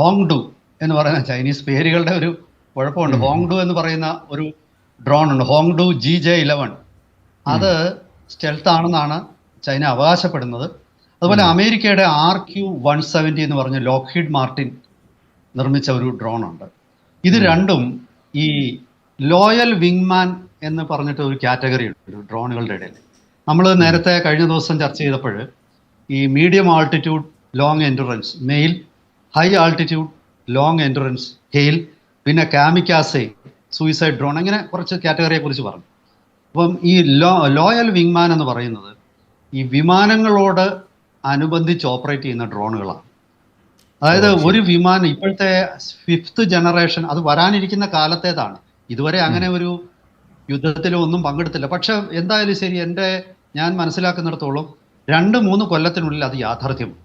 ഹോങ്ഡു എന്ന് പറയുന്ന ചൈനീസ് പേരുകളുടെ ഒരു കുഴപ്പമുണ്ട്. ഹോങ്ഡു എന്ന് പറയുന്ന ഒരു ഡ്രോൺ ഉണ്ട് ഹോങ്ഡു ജി ജെ ഇലവൻ അത് സ്റ്റെൽത്ത് ആണെന്നാണ് ചൈന അവകാശപ്പെടുന്നത്. അതുപോലെ അമേരിക്കയുടെ ആർ ക്യു വൺ സെവന്റി എന്ന് പറഞ്ഞ ലോക്ക്ഹീഡ് മാർട്ടിൻ നിർമ്മിച്ച ഒരു ഡ്രോൺ ഉണ്ട് ഇത് രണ്ടും ഈ ലോയൽ വിങ്മാൻ എന്ന് പറഞ്ഞിട്ട് ഒരു കാറ്റഗറി ഉണ്ട് ഒരു ഡ്രോണുകളുടെ ഇടയിൽ. നമ്മൾ നേരത്തെ കഴിഞ്ഞ ദിവസം ചർച്ച ചെയ്തപ്പോൾ ഈ medium altitude long endurance MALE high altitude long endurance HALE പിന്നെ കാമിക്കാസെ സൂയിസൈഡ് ഡ്രോൺ അങ്ങനെ കുറച്ച് കാറ്റഗറിയെ കുറിച്ച് പറഞ്ഞു. അപ്പം ഈ ലോ ലോയൽ വിങ്മാൻ എന്ന് പറയുന്നത് ഈ വിമാനങ്ങളോട് അനുബന്ധിച്ച് ഓപ്പറേറ്റ് ചെയ്യുന്ന ഡ്രോണുകളാണ് അതായത് ഒരു വിമാനം ഇപ്പോഴത്തെ ഫിഫ്ത്ത് ജനറേഷൻ അത് വരാനിരിക്കുന്ന കാലത്തേതാണ്. ഇതുവരെ അങ്ങനെ ഒരു യുദ്ധത്തിലോ ഒന്നും പങ്കെടുത്തില്ല. പക്ഷെ എന്തായാലും ശരി എന്റെ ഞാൻ മനസ്സിലാക്കുന്നിടത്തോളം രണ്ട് മൂന്ന് കൊല്ലത്തിനുള്ളിൽ അത് യാഥാർത്ഥ്യമാണ്.